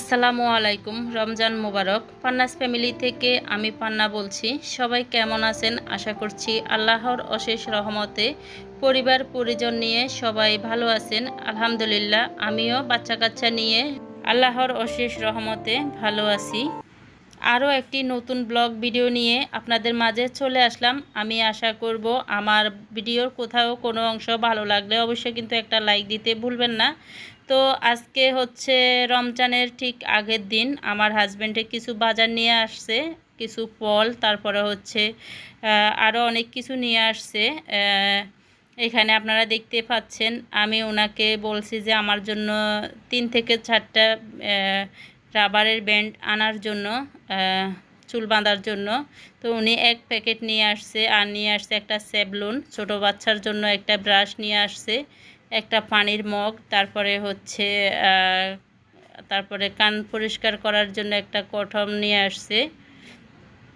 আসসালামু আলাইকুম, রমজান মোবারক। পান্নাস ফ্যামিলি থেকে আমি পান্না বলছি। সবাই কেমন আছেন? আশা করছি আল্লাহর অশেষ রহমতে পরিবার, পরিজন নিয়ে সবাই ভালো আছেন। আলহামদুলিল্লাহ, আমিও বাচ্চা কাচ্চা নিয়ে আল্লাহর অশেষ রহমতে ভালো আছি। আরও একটি নতুন ব্লগ ভিডিও নিয়ে আপনাদের মাঝে চলে আসলাম। আমি আশা করব আমার ভিডিওর কোথাও কোনো অংশ ভালো লাগলে অবশ্যই কিন্তু একটা লাইক দিতে ভুলবেন না। তো আজকে হচ্ছে রমজানের ঠিক আগের দিন আমার হাজব্যান্ডে কিছু বাজার নিয়ে আসছে, কিছু ফল, তারপরে হচ্ছে আরও অনেক কিছু নিয়ে আসছে। এখানে আপনারা দেখতে পাচ্ছেন, আমি ওনাকে বলছি যে আমার জন্য তিন থেকে চারটা রাবারের ব্যান্ড আনার জন্য চুল বাঁধার জন্য। তো উনি এক প্যাকেট নিয়ে আসছে, আর নিয়ে আসছে একটা স্যাবলুন ছোট বাচ্চার জন্য একটা ব্রাশ নিয়ে আসছে। একটা পানির মগ, তারপরে হচ্ছে তারপরে কান পরিষ্কার করার জন্য একটা কঠম নিয়ে আসছে।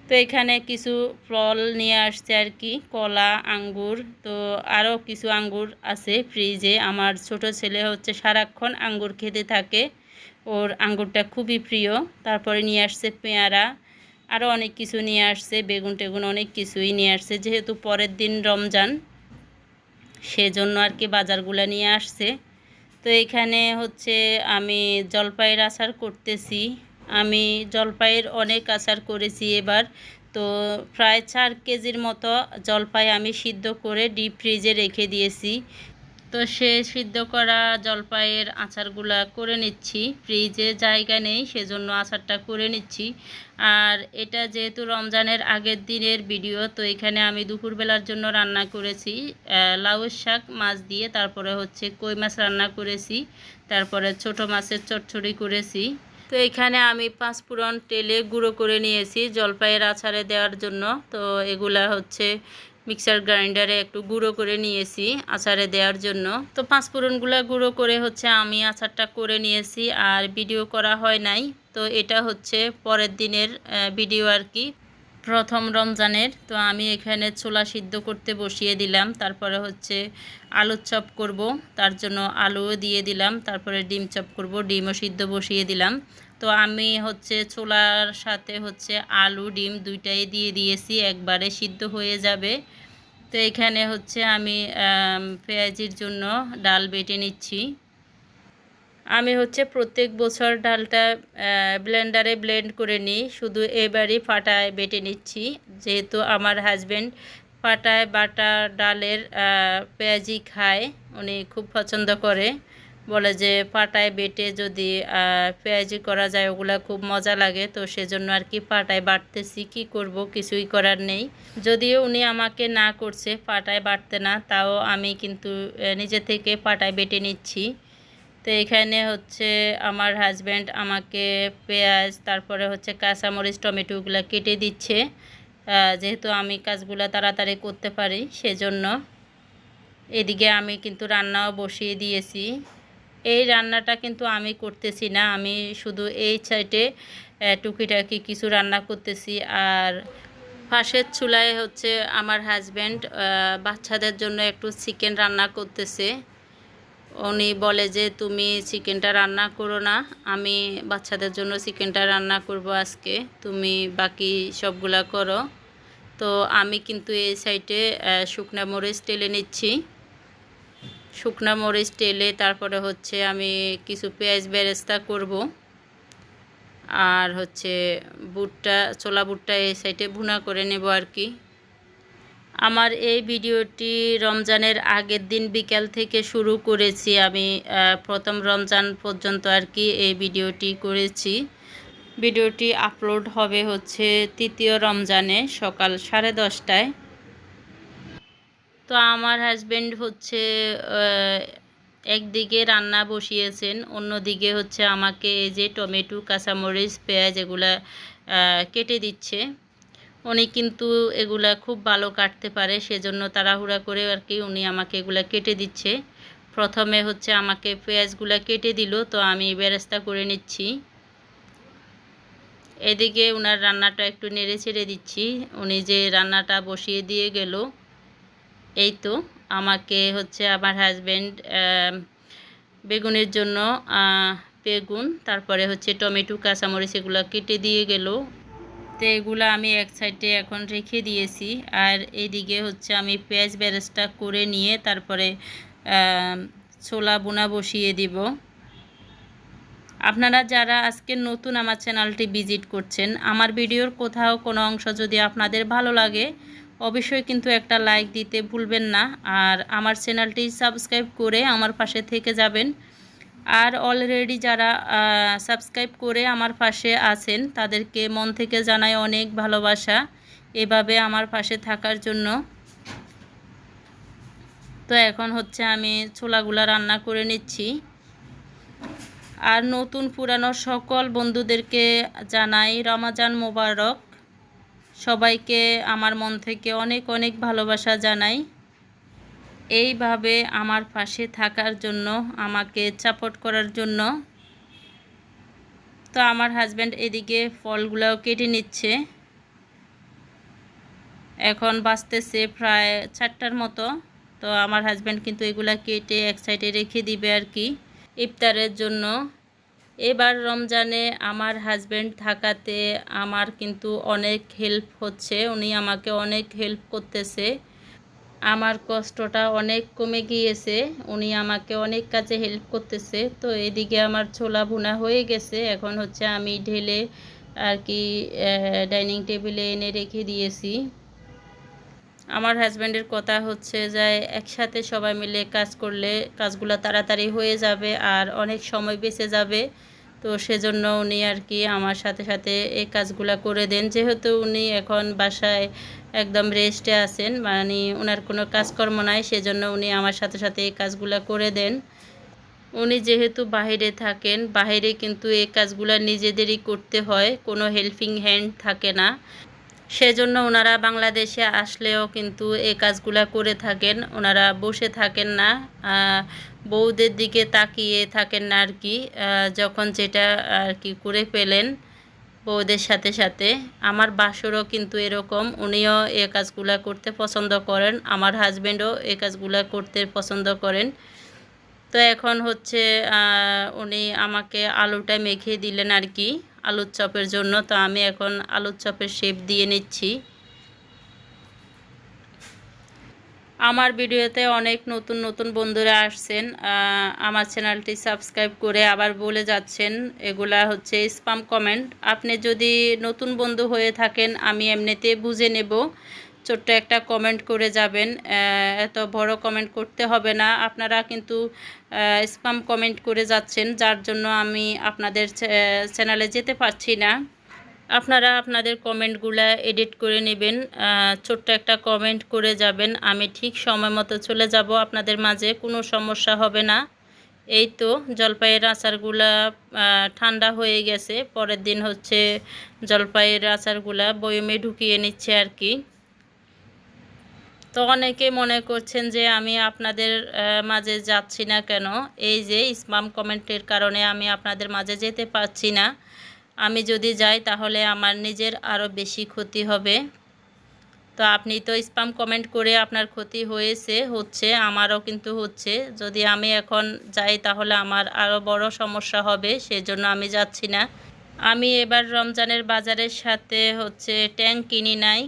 তো এখানে কিছু ফল নিয়ে আসছে আর কি, কলা, আঙ্গুর, তো আরও কিছু আঙ্গুর আছে ফ্রিজে। আমার ছোট ছেলে হচ্ছে সারাক্ষণ আঙ্গুর খেতে থাকে, ওর আঙ্গুরটা খুবই প্রিয়। তারপরে নিয়ে আসছে পেয়ারা, আরও অনেক কিছু নিয়ে আসছে, বেগুন টেগুন অনেক কিছুই নিয়ে আসছে, যেহেতু পরের দিন রমজান। সেজন্য আর কি বাজারগুলো নিয়ে আসছে। তো এখানে হচ্ছে আমি জলপাইয়ের আচার করতেছি। আমি জলপাইয়ের অনেক আচার করেছি এবার। তো প্রায় চার কেজির মতো জলপাই আমি সিদ্ধ করে ডিপ ফ্রিজে রেখে দিয়েছি। তো সে সিদ্ধ করা জলপাইয়ের আচারগুলা করে নিচ্ছি। ফ্রিজে জায়গা নেই, সেজন্য আচারটা করে নিচ্ছি। আর এটা যেহেতু রমজানের আগের দিনের ভিডিও, তো এখানে আমি দুপুরবেলার জন্য রান্না করেছি। লাউ শাক, মাছ দিয়ে, তারপরে হচ্ছে কই মাছ রান্না করেছি। তারপরে ছোট মাছের চটচড়ি করেছি। তো এখানে আমি পাঁচ পাঁচফোড়ন তেলে গুঁড়ো করে নিয়েছি জলপাইয়ের আচারে দেওয়ার জন্য। তো এগুলা হচ্ছে মিক্সার গ্রাইন্ডারে একটু গুঁড়ো করে নিয়েছি আচারে দেওয়ার জন্য। তো পাঁচফোড়নগুলো গুঁড়ো করে হচ্ছে আমি আচারটা করে নিয়েছি আর ভিডিও করা হয় নাই। তো এটা হচ্ছে পরের দিনের ভিডিও আর কি। প্রথম রমজানের, তো আমি এখানে ছোলা সিদ্ধ করতে বসিয়ে দিলাম। তারপরে হচ্ছে আলুর চপ করব, তার জন্য আলুও দিয়ে দিলাম। তারপরে ডিম চপ করব, ডিমও সিদ্ধ বসিয়ে দিলাম। তো আমি হচ্ছে ছোলার সাথে হচ্ছে আলু, ডিম দুইটাই দিয়ে দিয়েছি, একবারে সিদ্ধ হয়ে যাবে। তো এখানে হচ্ছে আমি পেঁয়াজির জন্য ডাল বেটে নিচ্ছি। আমি হচ্ছে প্রত্যেক বছর ডালটা ব্লেন্ডারে ব্লেন্ড করে নিই, শুধু এবারই ফাটায় বেটে নিচ্ছি। যেহেতু আমার হাজব্যান্ড ফাটায় বাটা ডালের পেঁয়াজি খায়, উনি খুব পছন্দ করে। বলে যে পাটায় বেটে যদি পেঁয়াজি করা যায়, ওগুলা খুব মজা লাগে। তো সেজন্য আর কি পাটায় বাটতেছি, কি করব কিছুই করার নেই। যদিও উনি আমাকে না করছে, পাটায় বাটতে না, তাও আমি কিন্তু নিজে থেকে পাটায় বেটে নিচ্ছি। তো এখানে হচ্ছে আমার হাজব্যান্ড আমাকে পেঁয়াজ, তারপরে হচ্ছে কাঁচামরিচ টমেটোগুলো কেটে দিচ্ছে। যেহেতু আমি কাজগুলো তাড়াতাড়ি করতে পারি, সেজন্য এদিকে আমি কিন্তু রান্নাও বসিয়ে দিয়েছি। এই রান্নাটা কিন্তু আমি করতেছি না। আমি শুধু এই সাইডে টুকিটাকি কিছু রান্না করতেছি। আর পাশের চুলায় হচ্ছে আমার হাজব্যান্ড বাচ্চাদের জন্য একটু চিকেন রান্না করতেছে। উনি বলে যে, তুমি চিকেনটা রান্না করো না। আমি বাচ্চাদের জন্য চিকেনটা রান্না করব আজকে। তুমি বাকি সবগুলা করো। তো আমি কিন্তু এই সাইডে শুকনা মরিচ টেলে নিচ্ছি। শুকনা মরিচ টেলে তারপরে হচ্ছে আমি কিছু পেঁয়াজ বেরেস্তা করব। আর হচ্ছে বুটটা, ছোলা বুটটা এই সাইডে ভুনা করে নেব আর কি। আমার এই ভিডিওটি রমজানের আগের দিন বিকাল থেকে শুরু করেছি। আমি প্রথম রমজান পর্যন্ত আর কি এই ভিডিওটি করেছি। ভিডিওটি আপলোড হবে হচ্ছে তৃতীয় রমজানে সকাল সাড়ে দশটায়। তো আমার হাজব্যান্ড হচ্ছে একদিকে রান্না বসিয়েছেন, অন্যদিকে হচ্ছে আমাকে যে টমেটো, কাঁচামরিচ, পেঁয়াজ এগুলা কেটে দিচ্ছে। উনি কিন্তু এগুলা খুব ভালো কাটতে পারে, সেজন্য তাড়াহুড়া করে আর কি উনি আমাকে এগুলা কেটে দিচ্ছে। প্রথমে হচ্ছে আমাকে পেঁয়াজগুলা কেটে দিল, তো আমি বেরেস্তা করে নিচ্ছি। এদিকে ওনার রান্নাটা একটু নেড়ে ছেড়ে দিচ্ছি। উনি যে রান্নাটা বসিয়ে দিয়ে গেল এই তো, আমাকে হচ্ছে আমার হাজব্যান্ড বেগুনের জন্য বেগুন, তারপরে হচ্ছে টমেটো, কাঁচামরিচ এগুলো কেটে দিয়ে গেল। তো এগুলো আমি এক সাইডে এখন রেখে দিয়েছি। আর এইদিকে হচ্ছে আমি পেঁয়াজ বেরেস্তা করে নিয়ে তারপরে ছোলা বোনা বসিয়ে দিব। আপনারা যারা আজকে নতুন আমার চ্যানেলটি ভিজিট করছেন, আমার ভিডিওর কোথাও কোনো অংশ যদি আপনাদের ভালো লাগে অবশ্যই কিন্তু একটা লাইক দিতে ভুলবেন না। আর আমার চ্যানেলটি সাবস্ক্রাইব করে আমার পাশে থেকে যাবেন। আর অলরেডি যারা সাবস্ক্রাইব করে আমার পাশে আছেন, তাদেরকে মন থেকে জানাই অনেক ভালোবাসা এভাবে আমার পাশে থাকার জন্য। তো এখন হচ্ছে আমি ছোলাগুলা রান্না করে নিচ্ছি। আর নতুন পুরানো সকল বন্ধুদেরকে জানাই রমাজান মোবারক। সবাইকে আমার মন থেকে অনেক অনেক ভালোবাসা জানাই। এইভাবে আমার পাশে থাকার জন্য, আমাকে সাপোর্ট করার জন্য। তো আমার হাজব্যান্ড এদিকে ফলগুলোও কেটে নিচ্ছে। এখন বাঁচতেছে প্রায় চারটার মতো। তো আমার হাজব্যান্ড কিন্তু এগুলা কেটে এক সাইডে রেখে দিবে আর কি। ইফতারের জন্য এবার রমজানে আমার হাজব্যান্ড থাকাতে আমার কিন্তু অনেক হেল্প হচ্ছে, উনি আমাকে অনেক হেল্প করতেছে। আমার কষ্টটা অনেক কমে গিয়েছে, উনি আমাকে অনেক কাজে হেল্প করতেছে। তো এদিকে আমার ছোলা ভুনা হয়ে গেছে, এখন হচ্ছে আমি ঢেলে আর কি ডাইনিং টেবিলে এনে রেখে দিয়েছি। আমার হাজব্যান্ডের কথা হচ্ছে যে, একসাথে সবাই মিলে কাজ করলে কাজগুলো তাড়াতাড়ি হয়ে যাবে আর অনেক সময় বেঁচে যাবে। তো সেজন্য উনি আর কি আমার সাথে সাথে এই কাজগুলো করে দেন। যেহেতু উনি এখন বাসায় একদম রেস্টে আছেন মানে ওনার কোনো কাজকর্ম নাই, সেজন্য উনি আমার সাথে সাথে এই কাজগুলো করে দেন। উনি যেহেতু বাইরে থাকেন বাইরে কিন্তু এই কাজগুলো নিজেদেরই করতে হয়, কোনো হেল্পিং হ্যান্ড থাকে না। সেজন্য ওনারা বাংলাদেশে আসলেও কিন্তু এই কাজগুলা করে থাকেন। ওনারা বসে থাকেন না বউদের দিকে তাকিয়ে থাকেন না আর কি যখন যেটা আর কি করে পেলেন বউদের সাথে সাথে। আমার বাসরও কিন্তু এরকম, উনিও এই কাজগুলা করতে পছন্দ করেন। আমার হাজব্যান্ডও এই কাজগুলা করতে পছন্দ করেন। তো এখন হচ্ছে উনি আমাকে আলুটা মেখে দিলেন আর কি আলুর চপের জন্য। তো আমি এখন আলুর চপের শেপ দিয়ে নিচ্ছি। আমার ভিডিওতে অনেক নতুন নতুন বন্ধুরা আসছেন। আমার চ্যানেলটি সাবস্ক্রাইব করে আবার বলে যাচ্ছেন। এগুলা হচ্ছে স্পাম কমেন্ট আপনি যদি নতুন বন্ধু হয়ে থাকেন, আমি এমনিতে বুঝে নেব। ছোট্ট একটা কমেন্ট করে যাবেন। এত বড় কমেন্ট করতে হবে না। আপনারা কিন্তু স্পাম কমেন্ট করে যাচ্ছেন, যার জন্য আমি আপনাদের চ্যানেলে যেতে পারছি না। আপনারা আপনাদের কমেন্টগুলো এডিট করে নেবেন। ছোট্ট একটা কমেন্ট করে যাবেন। আমি ঠিক সময় মতো চলে যাব। আপনাদের মাঝে কোনো সমস্যা হবে না। এই তো জলপাইয়ের আচারগুলা ঠান্ডা হয়ে গেছে। পরের দিন হচ্ছে জলপাইয়ের আচারগুলা বয়মে ঢুকিয়ে নিচ্ছে আর কি। তো অনেকে মনে করছেন যে আমি আপনাদের মাঝে যাচ্ছি না কেন? এই যে স্পাম কমেন্টের কারণে আমি আপনাদের মাঝে যেতে পারছি না। আমি যদি যাই তাহলে আমার নিজের আরও বেশি ক্ষতি হবে। তো আপনি তো স্পাম কমেন্ট করে আপনার ক্ষতি হয়েছে, হচ্ছে, আমারও কিন্তু হচ্ছে। যদি আমি এখন যাই তাহলে আমার আরও বড় সমস্যা হবে, সেজন্য আমি যাচ্ছি না। আমি এবার রমজানের বাজারের সাথে হচ্ছে ট্যাঙ্ক কিনি নাই।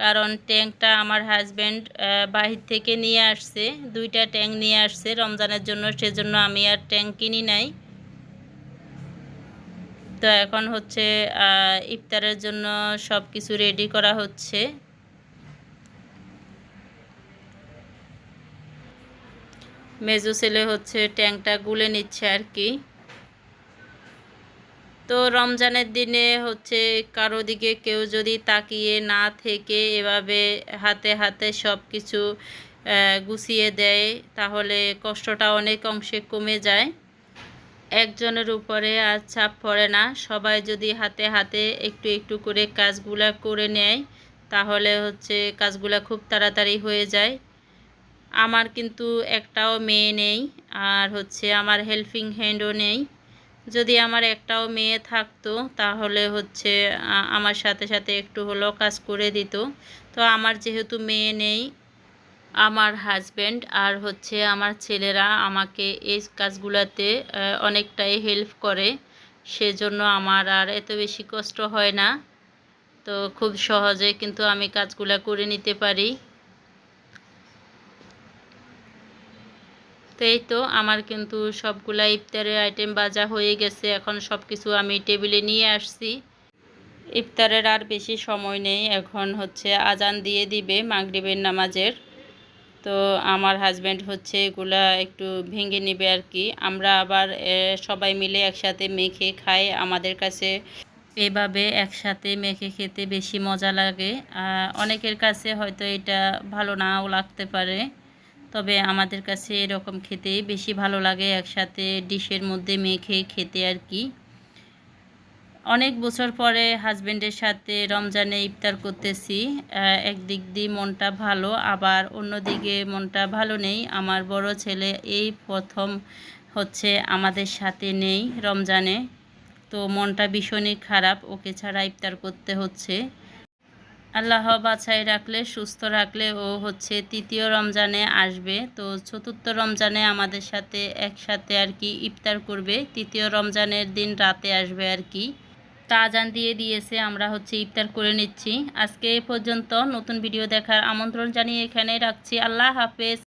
কারণ ট্যাঙ্কটা আমার হাজব্যান্ড বাহির থেকে নিয়ে আসছে। দুইটা ট্যাঙ্ক নিয়ে আসছে রমজানের জন্য, সেজন্য আমি আর ট্যাঙ্ক কিনি নাই। তো এখন হচ্ছে ইফতারের জন্য সব কিছু রেডি করা হচ্ছে। মেজো ছেলে হচ্ছে ট্যাঙ্কটা গুলে নিচ্ছে আর কি। তো রমজানের দিনে হচ্ছে কারও দিকে কেউ যদি তাকিয়ে না থেকে এভাবে হাতে হাতে সব কিছু গুছিয়ে দেয়, তাহলে কষ্টটা অনেক অংশে কমে যায়। একজনের উপরে আর চাপ পড়ে না। সবাই যদি হাতে হাতে একটু একটু করে কাজগুলা করে নেয়, তাহলে হচ্ছে কাজগুলা খুব তাড়াতাড়ি হয়ে যায়। আমার কিন্তু একটাও মেয়ে নেই, আর হচ্ছে আমার হেল্পিং হ্যান্ডও নেই। যদি আমার একটাও মেয়ে থাকতো, তাহলে হচ্ছে আমার সাথে সাথে একটু হলেও কাজ করে দিত। তো আমার যেহেতু মেয়ে নেই, আমার হাজব্যান্ড আর হচ্ছে আমার ছেলেরা আমাকে এই কাজগুলোতে অনেকটাই হেল্প করে। সেজন্য আমার আর এত বেশি কষ্ট হয় না। তো খুব সহজে কিন্তু আমি কাজগুলা করে নিতে পারি। তো এই তো আমার কিন্তু সবগুলা ইফতারের আইটেম বাজা হয়ে গেছে। এখন সব কিছু আমি টেবিলে নিয়ে আসছি। ইফতারের আর বেশি সময় নেই। এখন হচ্ছে আজান দিয়ে দিবে মাগরিবের নামাজের। তো আমার হাজব্যান্ড হচ্ছে এগুলা একটু ভেঙে নেবে আর কি। আমরা আবার সবাই মিলে একসাথে মেখে খাই। আমাদের কাছে এভাবে একসাথে মেখে খেতে বেশি মজা লাগে। অনেকের কাছে হয়তো এটা ভালো নাও লাগতে পারে। তবে আমাদের কাছে এরকম খেতেই বেশি ভালো লাগে একসাথে ডিশের মধ্যে মেখে খেতে আর কি। অনেক বছর পরে হাজব্যান্ডের সাথে রমজানে ইফতার করতেছি একদিক দিয়ে মনটা ভালো, আবার অন্যদিকে মনটা ভালো নেই। আমার বড় ছেলে এই প্রথম হচ্ছে আমাদের সাথে নেই রমজানে, তো মনটা ভীষণই খারাপ। ওকে ছাড়া ইফতার করতে হচ্ছে। আল্লাহ বাছাই রাখলে, সুস্থ রাখলে ও হচ্ছে তৃতীয় রমজানে আসবে। তো চতুর্থ রমজানে আমাদের সাথে একসাথে আর কি ইফতার করবে। তৃতীয় রমজানের দিন রাতে আসবে আর কি। তা আজান দিয়ে দিয়েছে, আমরা হচ্ছে ইফতার করে নিচ্ছি। আজকে এ পর্যন্ত নতুন ভিডিও দেখার আমন্ত্রণ জানিয়ে এখানে রাখছি। আল্লাহ হাফেজ।